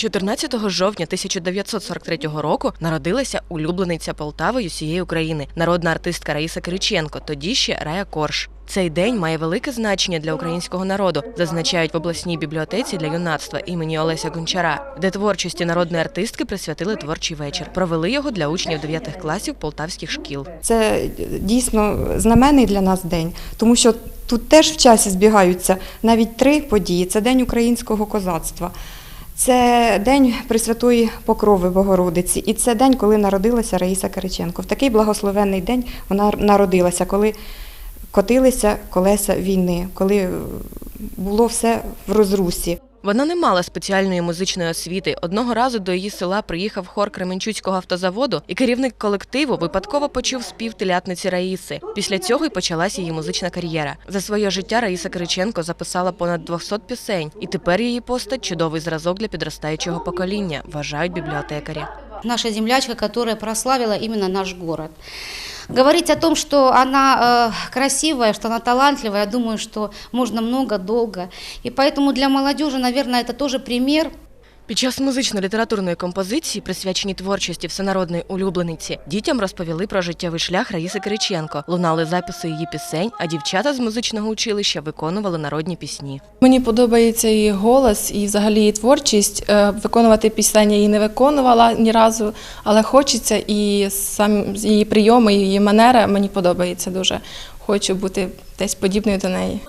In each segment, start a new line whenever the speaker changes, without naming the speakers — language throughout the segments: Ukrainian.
14 жовтня 1943 року народилася улюблениця Полтави усієї України, народна артистка Раїса Кириченко, тоді ще Рая Корж. Цей день має велике значення для українського народу, зазначають в обласній бібліотеці для юнацтва імені Олеся Гончара, де творчості народної артистки присвятили творчий вечір. Провели його для учнів 9 класів полтавських шкіл.
Це дійсно знаменний для нас день, тому що тут теж в часі збігаються навіть три події: це День українського козацтва, це День Пресвятої Покрови Богородиці, і це день, коли народилася Раїса Кириченко. В такий благословенний день вона народилася, коли котилися колеса війни, коли було все в розрусі.
Вона не мала спеціальної музичної освіти. Одного разу до її села приїхав хор Кременчуцького автозаводу, і керівник колективу випадково почув спів телятниці Раїси. Після цього й почалась її музична кар'єра. За своє життя Раїса Кириченко записала понад 200 пісень, і тепер її постать чудовий зразок для підростаючого покоління, вважають бібліотекарі.
наша землячка, которая прославила именно наш город. Говорить о том, что она э, красивая, что она талантливая, я думаю, что можно много, долго. И поэтому для молодежи, наверное, это тоже пример
Під час музично-літературної композиції, присвяченій творчості всенародної улюблениці, дітям розповіли про життєвий шлях Раїси Кириченко, лунали записи її пісень, а дівчата з музичного училища виконували народні пісні.
Мені подобається її голос і взагалі її творчість. Е, Виконувати пісень я її не виконувала ні разу, але хочеться і сам її прийоми, її манера мені подобається дуже. Хочу бути десь подібною до неї.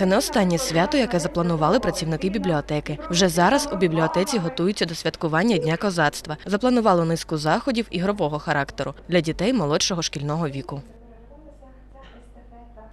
Це не останнє свято, яке запланували працівники бібліотеки. Вже зараз у бібліотеці готуються до святкування Дня козацтва. Запланували низку заходів ігрового характеру для дітей молодшого шкільного віку.